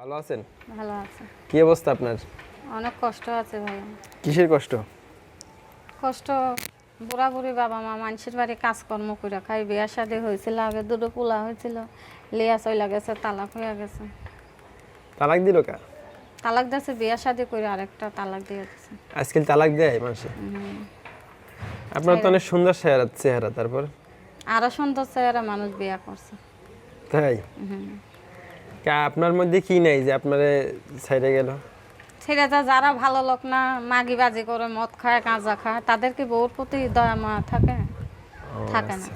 ভালো আছেন? ভালো আছে। কি অবস্থা আপনার? অনেক কষ্ট আছে ভাই। কিসের কষ্ট? কষ্ট বুড়া বুড়ি বাবা মা মানুষের বাড়ি কাজকর্ম করে খাই বিয়া শাদি হয়েছিল আগে দুটো পোলা হয়েছিল। লিয়া চইলা গেছে তালাক হয়ে গেছে। তালাক দিল কা? তালাক দিয়েছে বিয়া শাদি করে আরেকটা তালাক দিয়ে দিচ্ছে আজকাল তালাক দেয় মানুষে? আপনার তো অনেক সুন্দর চেহারা চেহারা তারপর? আরও সুন্দর চেহারা মানুষ বিয়া করছে। তাই? কা আপনার মধ্যে কি নাই যে আপনারে সাইডে গেল? ছেলেটা যারা ভালো লোক না মাগি বাজি করে মদ খায় গাঁজা খায় তাদের কি বউর প্রতি দয়া মা থাকে? থাকে না।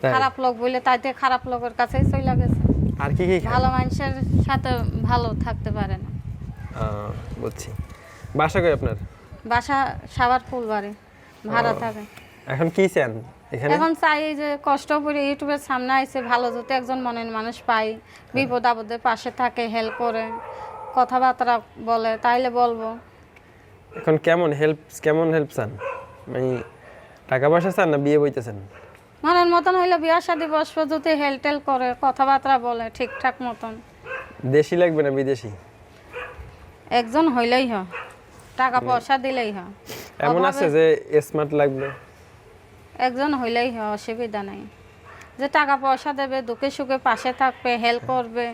তাই? খারাপ লোক বলে তাইতে খারাপ লোকের কাছেই চলে গেছে। আর কি কি খান? ভালো মানুষের সাথে ভালো থাকতে পারে না। আহ, বুঝছি। বাসা কই আপনার? বাসা সাবার ফুলবাড়ি ভাড়া থাকে। এখন কি চান? এখানে? চাই যে কষ্ট করে ইউটিউবের সামনে আইসে ভালো যদি একজন মনের মানুষ পাই বিপদ আপদে পাশে থাকে হেল্প করে কথাবার্তা বলে তাইলে বলব। এখন কেমন হেল্প কেমন হেল্প চান? মানে টাকা পয়সা চান না বিয়ে বইতেছেন? মনের মতন হইলে বিয়া শাদি বসবো যদি হেল্প টেল করে কথাবার্তা বলে ঠিকঠাক মতন। দেশি লাগবে না বিদেশি? একজন হইলেই হয় টাকা পয়সা দিলেই হয়। এমন আছে যে স্মার্ট লাগবে একজন হইলেই অসুবিধা নাই। যে টাকা পয়সা দেবে দুঃখে সুখে পাশে থাকবে হেল্প করবে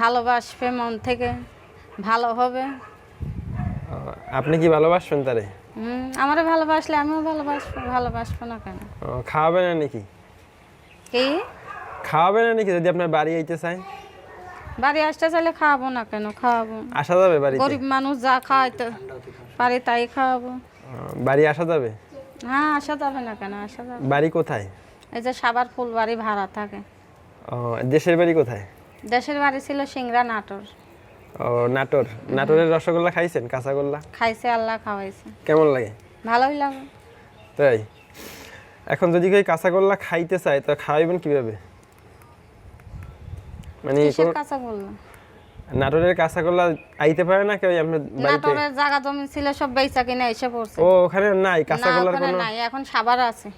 ভালোবাসবে মন থেকে ভালো হবে। আপনি কি ভালোবাসবেন তারে? হুম আমারে ভালোবাসলে আমিও ভালোবাসবো ভালোবাসবো না কেন? খাওয়াবে না নাকি? কি? খাওয়াবে না নাকি যদি আপনার বাড়ি আইতে চায়? বাড়ি আসতে চাইলে খাওয়াবো না কেন? খাওয়াবো। আসা যাবে বাড়ি গরিব মানুষ যা খাওয়াইতে পারে তাই খাওয়াবো। বাড়ি আসা যাবে? হ্যাঁ আসা যাবে না কেন আসা যাবে। বাড়ি কোথায়? এই যে সাবার ফুল বাড়ি ভাড়া থাকে। ও, দেশের বাড়ি কোথায়? দেশের বাড়ি ছিল সিংড়া নাটোর। ও নাটোর। নাটোরের রসগোল্লা খাইছেন কাঁচাগোল্লা? খাইছে আল্লাহ খাওয়াইছে। কেমন লাগে? ভালোই লাগে। তাই? এখন যদি কেউ কাঁচাগোল্লা খাইতে চায় তো খাওয়াইবেন কীভাবে? মানে বলল নাটোরের কাঁচাগোল্লা আইতে পারে না কেউ? আপনার বাড়িতে? নাটোরের জায়গা জমি ছিল সব বেচা কিনে এসে পড়ছে। ও ওখানে নাই? না কাঁচাগোল্লার কোনো নাই এখন সাবার আছে।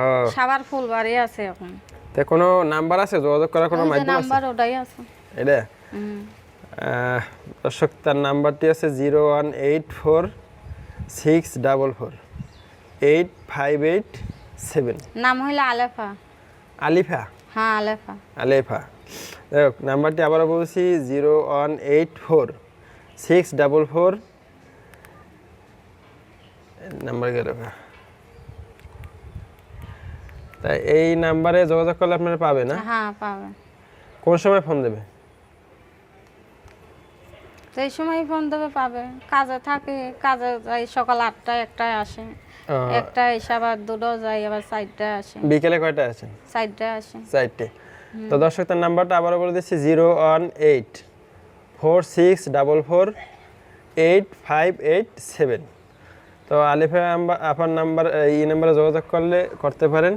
ও। সাবার ফুল বাড়ি আছে এখন। তে কোনো নাম্বার আছে? যোগাযোগ করার কোনো মাধ্যম আছে? নাম্বার ওটাই আছে। এটা? দর্শক তার নাম্বারটি আছে zero one eight four six double four eight five eight seven. নাম হইল আলেফা। আলিফা? হ্যাঁ আলেফা। আলেফা। দেখ নাম্বারটি আবারও বলছি zero one eight four six double four. Number গেল তাই এই নাম্বারে যোগাযোগ করলে আপনারা পাবে না? হ্যাঁ পাবে। কোন সময় ফোন দেবে? এই সময় ফোন দেবে পাবে। কাজে থাকে কাজে যাই সকাল আটটায় একটায় আসে। আহ, একটায় এসে আবার দুটো যাই আবার চারটায় আসে। বিকেলে কয়টায় আছেন চারটায় আসে। চারটে। তো দর্শক, তার নাম্বারটা আবারও বলে দিচ্ছি, zero one eight four six double four eight five eight seven. তো আলিফা আপনার আপার নাম্বার এই নাম্বারে যোগাযোগ করলে করতে পারেন।